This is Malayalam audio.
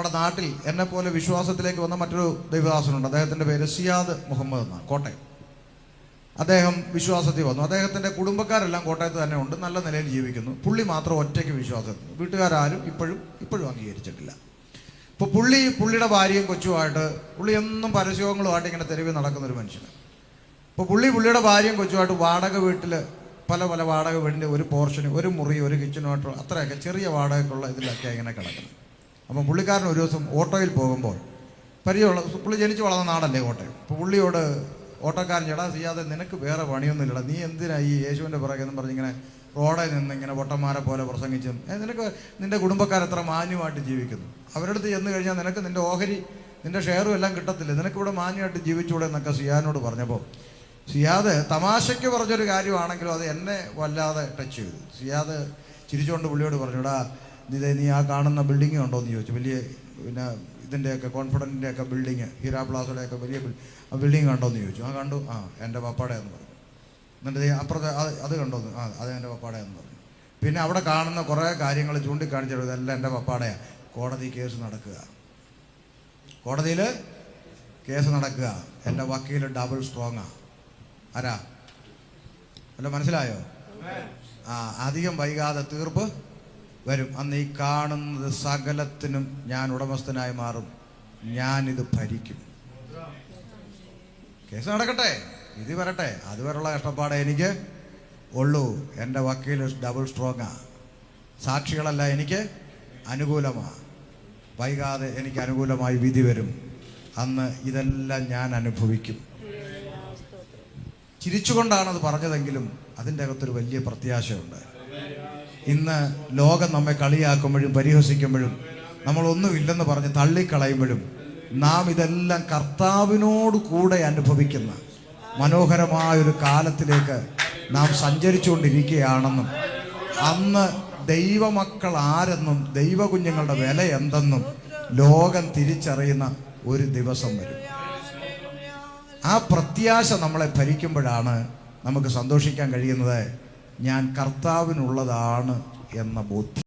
നമ്മുടെ നാട്ടിൽ എന്നെ പോലെ വിശ്വാസത്തിലേക്ക് വന്ന മറ്റൊരു ദൈവദാസനുണ്ട്. അദ്ദേഹത്തിന്റെ പേര് സിയാദ് മുഹമ്മദ് എന്നാണ്. കോട്ടയം. അദ്ദേഹം വിശ്വാസത്തിൽ വന്നു. അദ്ദേഹത്തിന്റെ കുടുംബക്കാരെല്ലാം കോട്ടയത്ത് തന്നെ ഉണ്ട്. നല്ല നിലയിൽ ജീവിക്കുന്നു. പുള്ളി മാത്രം ഒറ്റയ്ക്ക് വിശ്വാസത്തിൽ വീട്ടുകാരും ഇപ്പോഴും ഇപ്പോഴും അംഗീകരിച്ചിട്ടില്ല. ഇപ്പോൾ പുള്ളി പുള്ളിയുടെ ഭാര്യയും കൊച്ചുമായിട്ട് പുള്ളി എന്നും പരസ്യങ്ങളുമായിട്ട് ഇങ്ങനെ തെരുവിൽ നടക്കുന്ന ഒരു മനുഷ്യനാണ്. ഇപ്പോൾ പുള്ളി പുള്ളിയുടെ ഭാര്യയും കൊച്ചുമായിട്ട് വാടക വീട്ടിൽ പല പല വാടക വീടിന്റെ ഒരു പോർഷന് ഒരു മുറി ഒരു കിച്ചനുമായിട്ടുള്ള അത്രയൊക്കെ ചെറിയ വാടകയ്ക്കുള്ള ഇതിലൊക്കെ ഇങ്ങനെ കിടക്കണം അപ്പം പുള്ളിക്കാരൻ ഒരു ദിവസം ഓട്ടോയിൽ പോകുമ്പോൾ പരിചയമുള്ള പുള്ളി ജനിച്ചു വളർന്ന നാടല്ലേ കോട്ടയം? അപ്പോൾ പുള്ളിയോട് ഓട്ടോക്കാരൻ ചേട്ടാ ചെയ്യാതെ നിനക്ക് വേറെ പണിയൊന്നുമില്ലടാ. നീ എന്തിനാ ഈ യേശുവിന്റെ പുറകെ എന്ന് പറഞ്ഞ് ഇങ്ങനെ റോഡിൽ നിന്ന് ഇങ്ങനെ വട്ടന്മാരെ പോലെ പ്രസംഗിച്ചും നിനക്ക് നിന്റെ കുടുംബക്കാർ എത്ര മാന്യമായിട്ട് ജീവിക്കുന്നു? അവരുടെ അടുത്ത് ചെന്ന് കഴിഞ്ഞാൽ നിനക്ക് നിന്റെ ഓഹരി നിന്റെ ഷെയറും എല്ലാം കിട്ടത്തില്ല. നിനക്കിവിടെ മാന്യമായിട്ട് ജീവിച്ചൂടെ എന്നൊക്കെ സിയാനോട് പറഞ്ഞപ്പോൾ സിയാദ് തമാശയ്ക്ക് പറഞ്ഞൊരു കാര്യമാണെങ്കിലും അത് എന്നെ വല്ലാതെ ടച്ച് ചെയ്തു. സിയാദ് ചിരിച്ചുകൊണ്ട് പുള്ളിയോട് പറഞ്ഞുടാ ഇതേ നീ ആ കാണുന്ന ബിൽഡിംഗ് ഉണ്ടോ എന്ന് ചോദിച്ചു. വലിയ പിന്നെ ഇതിന്റെയൊക്കെ കോൺഫിഡന്റിന്റെയൊക്കെ ബിൽഡിങ് ഹീരാ പ്ലാസയുടെ ഒക്കെ വലിയ ആ ബിൽഡിംഗ് കണ്ടോ എന്ന് ചോദിച്ചു. ആ കണ്ടു. ആ എന്റെ പപ്പാടെ എന്ന് പറഞ്ഞു. എന്നിട്ട് അപ്പുറത്തെ അത് അത് കണ്ടോ ആ അത് എന്റെ പപ്പാടെ എന്ന് പറഞ്ഞു. പിന്നെ അവിടെ കാണുന്ന കുറേ കാര്യങ്ങൾ ചൂണ്ടിക്കാണിച്ചിട്ട് ഇതെല്ലാം എന്റെ പപ്പാടെയാണ് കോടതി കേസ് നടക്കുക. കോടതിയിൽ കേസ് നടക്കുക. എന്റെ വക്കീൽ ഡബിൾ സ്ട്രോങ്ങാണ് ആരാ? അല്ല മനസ്സിലായോ? ആ അധികം വൈകാതെ തീർപ്പ് വരും. അന്ന് ഈ കാണുന്നത് സകലത്തിനും ഞാൻ ഉടമസ്ഥനായി മാറും. ഞാനിത് ഭരിക്കും. കേസ് നടക്കട്ടെ. ഇത് വരട്ടെ. അതുവരെയുള്ള കഷ്ടപ്പാട് എനിക്ക് ഉള്ളൂ. എന്റെ വക്കീൽ ഡബിൾ സ്ട്രോങ്ങാ. സാക്ഷികളല്ല എനിക്ക് അനുകൂലമാ. വൈകാതെ എനിക്ക് അനുകൂലമായി വിധി വരും. അന്ന് ഇതെല്ലാം ഞാൻ അനുഭവിക്കും. ചിരിച്ചുകൊണ്ടാണ് അത് പറഞ്ഞതെങ്കിലും അതിന്റെ അകത്തൊരു വലിയ പ്രത്യാശയുണ്ട്. ഇന്ന് ലോകം നമ്മെ കളിയാക്കുമ്പോഴും പരിഹസിക്കുമ്പോഴും നമ്മളൊന്നുമില്ലെന്ന് പറഞ്ഞ് തള്ളിക്കളയുമ്പോഴും നാം ഇതെല്ലാം കർത്താവിനോട് കൂടെ അനുഭവിക്കുന്ന മനോഹരമായൊരു കാലത്തിലേക്ക് നാം സഞ്ചരിച്ചുകൊണ്ടിരിക്കുകയാണെന്നും അന്ന് ദൈവമക്കൾ ആരെന്നും ദൈവകുഞ്ഞുങ്ങളുടെ വില എന്തെന്നും ലോകം തിരിച്ചറിയുന്ന ഒരു ദിവസം വരും. ആ പ്രത്യാശ നമ്മളെ ഭരിക്കുമ്പോഴാണ് നമുക്ക് സന്തോഷിക്കാൻ കഴിയുന്നത്. ഞാൻ കർത്താവിനുള്ളതാണ് എന്ന ബോധ്യം.